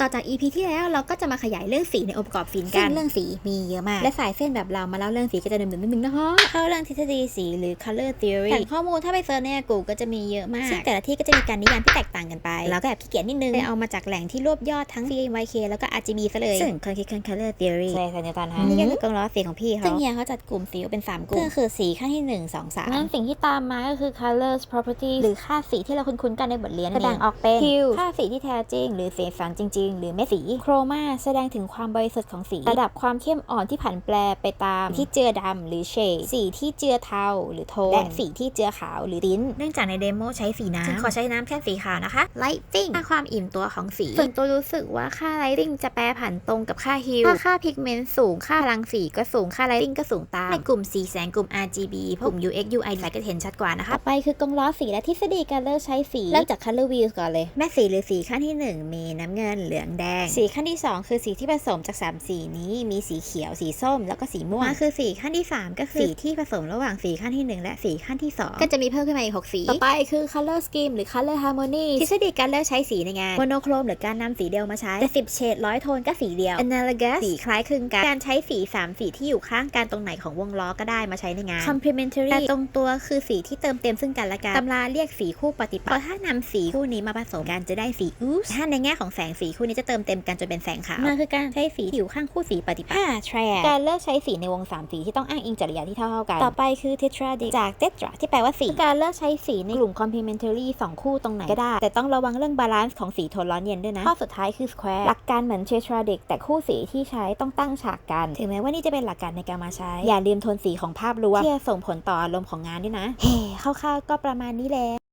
ต่อจาก EP ที่แล้วเราก็จะมาขยายเรื่องสีในองค์ประกอบฟิล์มซึ่กังนเรื่องสีมีเยอะมาก และสายเส้นแบบเรามาเล่าเรื่องสีก็จะเดิมๆนิดนึงนะฮะเข้าเรื่องทฤษฎีสีหรือ color theory แต่ข้อมูลถ้าไปเซิร์ชในกูก็จะมีเยอะมากซึ่งแต่ละที่ก็จะมีการนิยามที่แตกต่างกันไป เราก็แอบขี้เกียจนิดนึงเลยเอามาจากแหล่งที่รวบยอดทั้ง CMYK แล้วก็ RGB ซะเลยซึ่งคนคิดค้น color theory ใช่สัญญาณฮะนี่ก็คือกองล้อสีของพี่เขาซึ่งเฮียเขาจัดกลุ่มสีออกเป็น 3 กลุ่มก็คือสีขั้นที่ 1 2 3งั้นสิ่งที่ตามมาก็คือ colors property หรือค่าสีที่เราคุ้นๆกันในบทเรียนแสดงออกเป็นคิวค่าสีที่แท้จริง หรือสีสันจริงๆหรือไม่สี โครมาแสดงถึงความบริสุทธิ์ของสี ระดับความเข้มอ่อนที่ผันแปรไปตามที่เจือดำหรือเฉดสีที่เจือเทาหรือโทน และสีที่เจือขาวหรือติ้น เนื่องจากในเดโมใช้สีน้ำซึ่งขอใช้น้ำแค่สีขาวนะคะ lighting ค่าความอิ่มตัวของสี ส่วนตัวรู้สึกว่าค่า lighting จะแปรผันตรงกับค่า hue ถ้าค่า pigment สูง ค่าพลังสีก็สูง ค่า lighting ก็สูงตาม ในกลุ่มสีแสงกลุ่ม RGB พวกกลุ่ม UX UI ก็เห็นชัดกว่านะคะ ต่อไปคือกองล้อสีและทฤษฎีการเลือกใช้สี เริ่มจาก color wheels ก่อนเลย แม่สีหรือสีขั้นที่ 1 มีน้ำเงินเหลืองแดง สีขั้นที่ 2 คือสีที่ผสมจาก 3 สีนี้มีสีเขียวสีส้ม แล้วก็สีม่วงมาคือสีขั้นที่ 3 ก็คือสีที่ผสมระหว่างสีขั้นที่ 1 และสีขั้นที่ 2 ก็จะมีเพิ่มขึ้นมาอีก 6 สี ต่อไปคือ color scheme หรือ color harmony ทฤษฎีการเลือกใช้สีในงานโมโนโครมหรือการนำสีเดียวมาใช้แต่10เฉดร้อยโทนก็สีเดียว analogous สีคล้ายคลึงกัน การใช้สี 3 สีที่อยู่ข้างกันตรงไหนของวงล้อก็ได้มาใช้ในงาน complementary แต่ตรงตัวคือสีที่เติมเต็มซึ่งกันและกันตำราเรียกสีคู่ปฏิปักษ์เพราะถ้านำสีคู่นี้มาผสมกันจะได้สีอูสถ้าในแง่ของแสงสีคู่นี้จะเติมเต็มกันจนเป็นแสงขาวมันคือการใช้สีที่อยู่ข้างคู่สีปฏิปักษ์5 trad การเลือกใช้สีในวงสามสีที่ต้องอ้างอิงจริยาที่เท่าๆกัน ต่อไปคือ tetradic จาก tetra ที่แปลว่าสีการเลือกใช้สีในกลุ่ม complementary สองคู่ตรงไหนก็ได้ แต่ต้องระวังเรื่องบาลานซ์ของสีโทนร้อนเย็นด้วยนะข้อสุดท้ายคือ square หลักการเหมือน tetradic แต่คู่สีที่ใช้ต้องตั้งฉากกัน ถึงแม้ว่านี่จะเป็นหลักการในการมาใช้ อย่าลืมโทนสีของภาพรวมที่จะส่งผลต่ออารมณ์ของงานด้วยนะเฮ้คร่าวๆก็ประมาณนี้แหละ